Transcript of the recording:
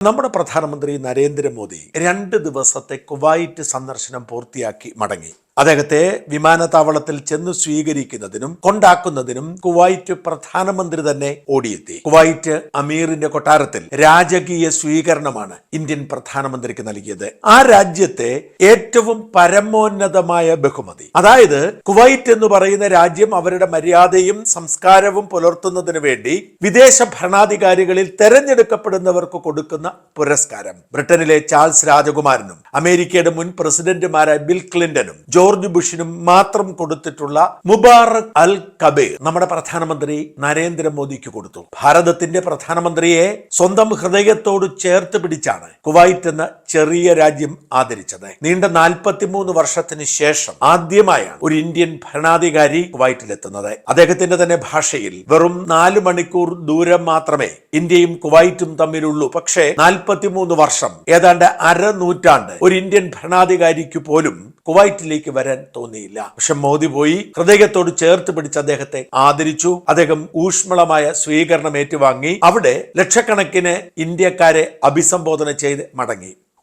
നമ്മുടെ പ്രധാനമന്ത്രി നരേന്ദ്രമോദി രണ്ട് ദിവസത്തെ കുവൈറ്റ് സന്ദർശനം പൂർത്തിയാക്കി മടങ്ങി. അദ്ദേഹത്തെ വിമാനത്താവളത്തിൽ ചെന്ന് സ്വീകരിക്കുന്നതിനും കൊണ്ടാക്കുന്നതിനും കുവൈറ്റ് പ്രധാനമന്ത്രി തന്നെ ഓടിയെത്തി. കുവൈറ്റ് അമീറിന്റെ കൊട്ടാരത്തിൽ രാജകീയ സ്വീകരണമാണ് ഇന്ത്യൻ പ്രധാനമന്ത്രിക്ക് നൽകിയത്. ആ രാജ്യത്തെ ഏറ്റവും പരമോന്നതമായ ബഹുമതി. അതായത് കുവൈറ്റ് എന്ന് പറയുന്ന രാജ്യം അവരുടെ മര്യാദയും സംസ്കാരവും പുലർത്തുന്നതിന് വേണ്ടി വിദേശ ഭരണാധികാരികളിൽ തെരഞ്ഞെടുക്കപ്പെടുന്നവർക്ക് കൊടുക്കുന്ന പുരസ്കാരം. ബ്രിട്ടനിലെ ചാൾസ് രാജകുമാരനും അമേരിക്കയുടെ മുൻ പ്രസിഡന്റുമാരായ ബിൽ ക്ലിന്റനും ജോർജ് ബുഷിനും മാത്രം കൊടുത്തിട്ടുള്ള മുബാറക് അൽ കബീർ നമ്മുടെ പ്രധാനമന്ത്രി നരേന്ദ്രമോദിക്ക് കൊടുത്തു. ഭാരതത്തിന്റെ പ്രധാനമന്ത്രിയെ സ്വന്തം ഹൃദയത്തോട് ചേർത്ത് പിടിച്ചാണ് കുവൈറ്റ് എന്ന ചെറിയ രാജ്യം ആദരിച്ചത്. നീണ്ട നാൽപ്പത്തിമൂന്ന് വർഷത്തിന് ശേഷം ആദ്യമായാണ് ഒരു ഇന്ത്യൻ ഭരണാധികാരി കുവൈറ്റിലെത്തുന്നത്. അദ്ദേഹത്തിന്റെ തന്നെ ഭാഷയിൽ വെറും നാല് മണിക്കൂർ ദൂരം മാത്രമേ ഇന്ത്യയും കുവൈറ്റും തമ്മിലുള്ളൂ. പക്ഷേ നാൽപ്പത്തിമൂന്ന് വർഷം ഏതാണ്ട് അര നൂറ്റാണ്ട് ഒരു ഇന്ത്യൻ ഭരണാധികാരിക്ക് പോലും കുവൈറ്റിലേക്ക് വരാൻ തോന്നിയില്ല. പക്ഷെ മോദി പോയി ഹൃദയത്തോട് ചേർത്ത് പിടിച്ച് അദ്ദേഹത്തെ ആദരിച്ചു. അദ്ദേഹം ഊഷ്മളമായ സ്വീകരണം ഏറ്റുവാങ്ങി. അവിടെ ലക്ഷക്കണക്കിന് ഇന്ത്യക്കാരെ അഭിസംബോധന ചെയ്ത് മടങ്ങി.